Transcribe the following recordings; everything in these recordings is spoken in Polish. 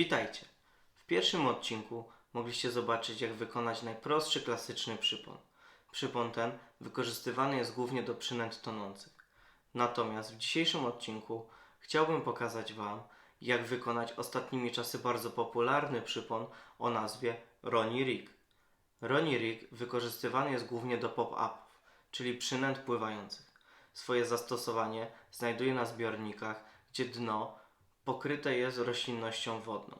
Witajcie! W pierwszym odcinku mogliście zobaczyć, jak wykonać najprostszy klasyczny przypon. Przypon ten wykorzystywany jest głównie do przynęt tonących. Natomiast w dzisiejszym odcinku chciałbym pokazać Wam, jak wykonać ostatnimi czasy bardzo popularny przypon o nazwie Ronnie Rig. Ronnie Rig wykorzystywany jest głównie do pop-upów, czyli przynęt pływających. Swoje zastosowanie znajduje na zbiornikach, gdzie dno pokryte jest roślinnością wodną.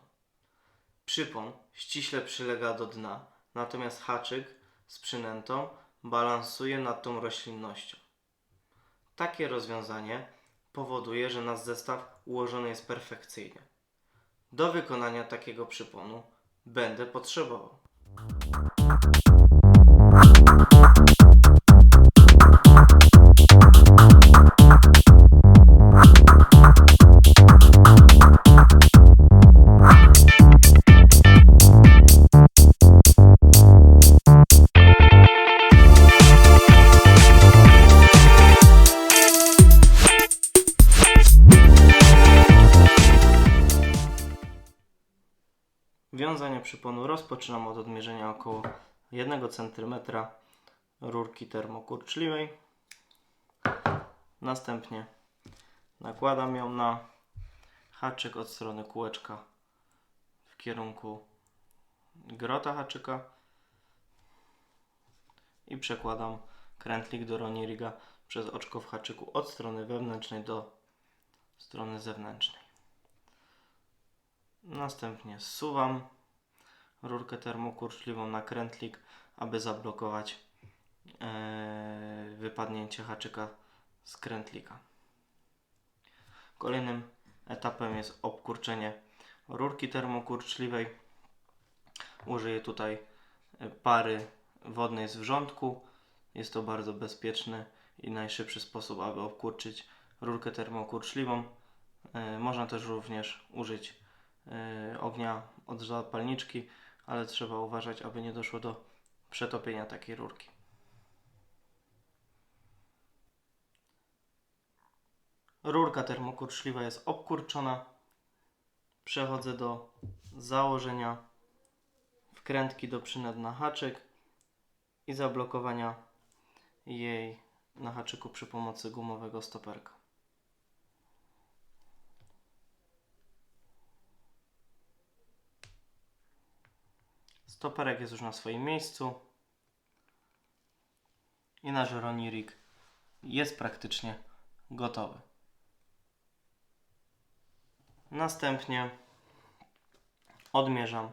Przypon ściśle przylega do dna, natomiast haczyk z przynętą balansuje nad tą roślinnością. Takie rozwiązanie powoduje, że nasz zestaw ułożony jest perfekcyjnie. Do wykonania takiego przyponu będę potrzebował Wiązanie przyponu rozpoczynam od odmierzenia około 1 cm rurki termokurczliwej. Następnie nakładam ją na haczyk od strony kółeczka w kierunku grota haczyka i przekładam krętlik do roniriga przez oczko w haczyku od strony wewnętrznej do strony zewnętrznej. Następnie zsuwam rurkę termokurczliwą na krętlik, aby zablokować e, wypadnięcie haczyka z krętlika. Kolejnym etapem jest obkurczenie rurki termokurczliwej. Użyję tutaj e, pary wodnej z wrzątku. Jest to bardzo bezpieczny i najszybszy sposób, aby obkurczyć rurkę termokurczliwą. E, Można też również użyć ognia od zapalniczki, ale trzeba uważać, aby nie doszło do przetopienia takiej rurki. Rurka termokurczliwa jest obkurczona. Przechodzę do założenia wkrętki do przynęt na haczyk i zablokowania jej na haczyku przy pomocy gumowego stoperka. Stoperek jest już na swoim miejscu. I nasz Ronnie Rig jest praktycznie gotowy. Następnie odmierzam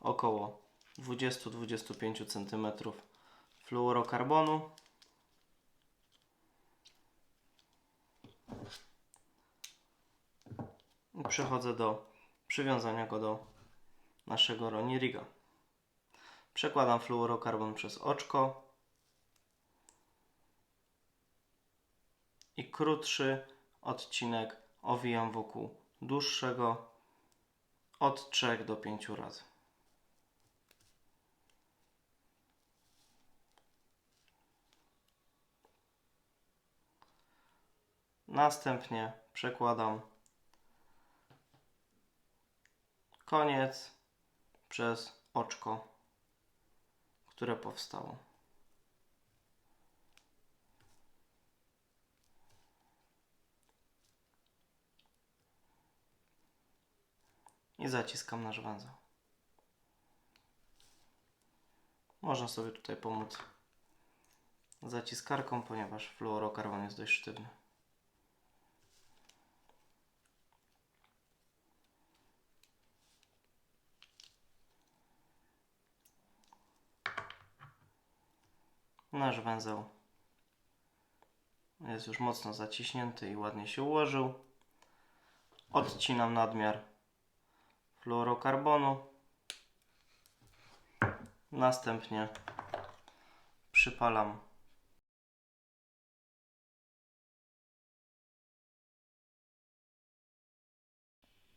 około 20-25 cm fluorokarbonu. I przechodzę do przywiązania go do naszego Ronnie Riga. Przekładam fluorokarbon przez oczko i krótszy odcinek owijam wokół dłuższego od 3 do 5 razy. Następnie przekładam koniec przez oczko które powstało. I zaciskam nasz węzeł. Można sobie tutaj pomóc zaciskarką, ponieważ fluorokarbon jest dość sztywny. Nasz węzeł jest już mocno zaciśnięty i ładnie się ułożył. Odcinam nadmiar fluorokarbonu. Następnie przypalam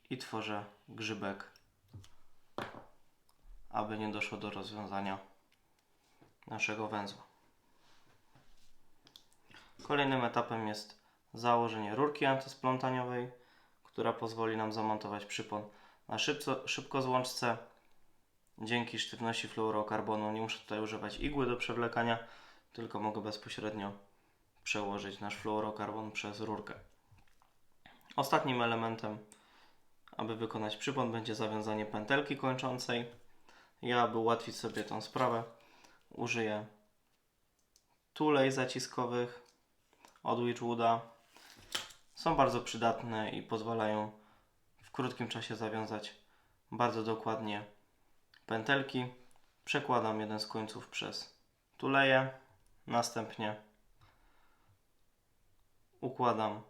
i tworzę grzybek, aby nie doszło do rozwiązania naszego węzła. Kolejnym etapem jest założenie rurki antysplątaniowej, która pozwoli nam zamontować przypon na szybko, szybko złączce. Dzięki sztywności fluorokarbonu nie muszę tutaj używać igły do przewlekania, tylko mogę bezpośrednio przełożyć nasz fluorokarbon przez rurkę. Ostatnim elementem, aby wykonać przypon, będzie zawiązanie pętelki kończącej. Ja, aby ułatwić sobie tą sprawę, użyję tulej zaciskowych od Witchwooda. Są bardzo przydatne i pozwalają w krótkim czasie zawiązać bardzo dokładnie pętelki. Przekładam jeden z końców przez tuleję, następnie układam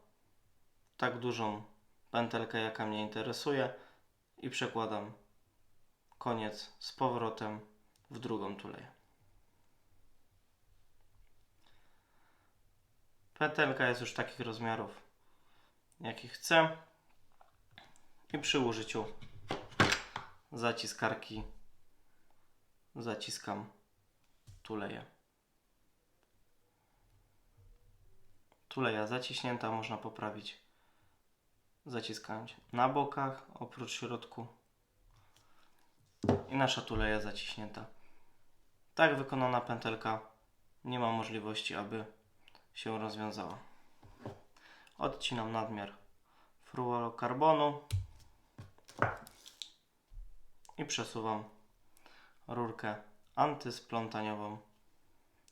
tak dużą pętelkę, jaka mnie interesuje i przekładam koniec z powrotem w drugą tuleję. Pętelka jest już takich rozmiarów, jakich chcę i przy użyciu zaciskarki zaciskam tuleję. Tuleja zaciśnięta można poprawić zaciskając na bokach oprócz środku i nasza tuleja zaciśnięta. Tak wykonana pętelka nie ma możliwości, aby się rozwiązała. Odcinam nadmiar fluorokarbonu i przesuwam rurkę antysplątaniową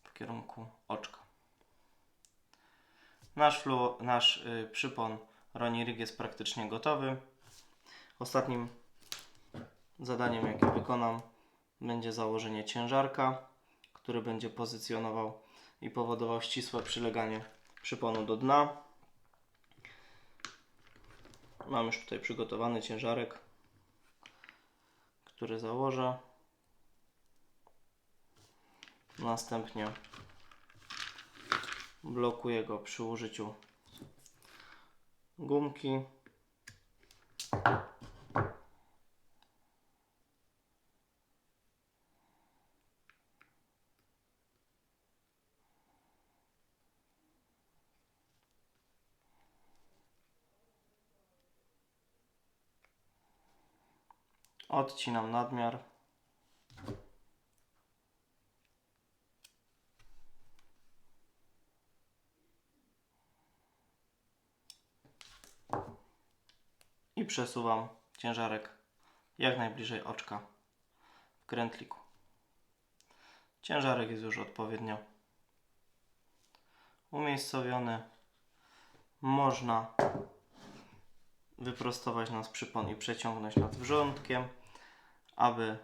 w kierunku oczka. Nasz, fluo, nasz y, przypon Roni Rig jest praktycznie gotowy. Ostatnim zadaniem, jakie wykonam, będzie założenie ciężarka, który będzie pozycjonował i powodował ścisłe przyleganie przyponu do dna. Mam już tutaj przygotowany ciężarek, który założę. Następnie blokuję go przy użyciu gumki. Odcinam nadmiar. i przesuwam ciężarek jak najbliżej oczka w krętliku. Ciężarek jest już odpowiednio umiejscowiony. Można wyprostować nas przypon i przeciągnąć nad wrzątkiem, aby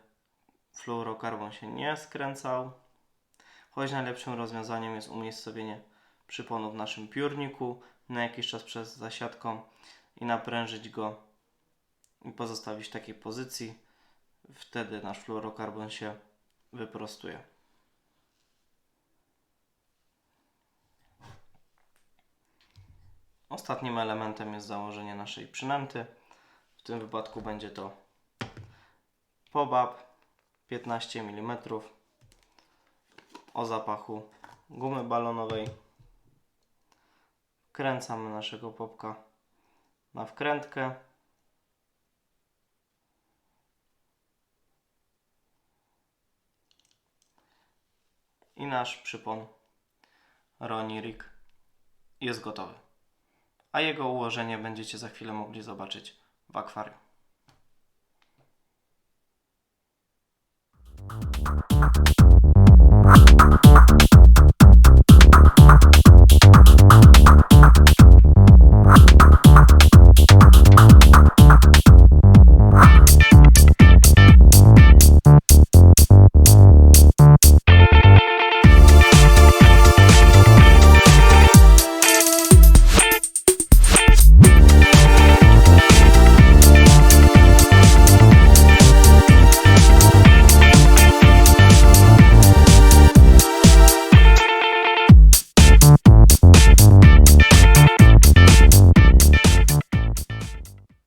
fluorokarbon się nie skręcał. Choć najlepszym rozwiązaniem jest umiejscowienie przyponu w naszym piórniku na jakiś czas przed zasiadką i naprężyć go i pozostawić w takiej pozycji. Wtedy nasz fluorokarbon się wyprostuje. Ostatnim elementem jest założenie naszej przynęty. W tym wypadku będzie to POBAB 15 mm o zapachu gumy balonowej. Kręcamy naszego popka na wkrętkę. I nasz przypon Roni Rig jest gotowy. A jego ułożenie będziecie za chwilę mogli zobaczyć w akwarium. Thank you.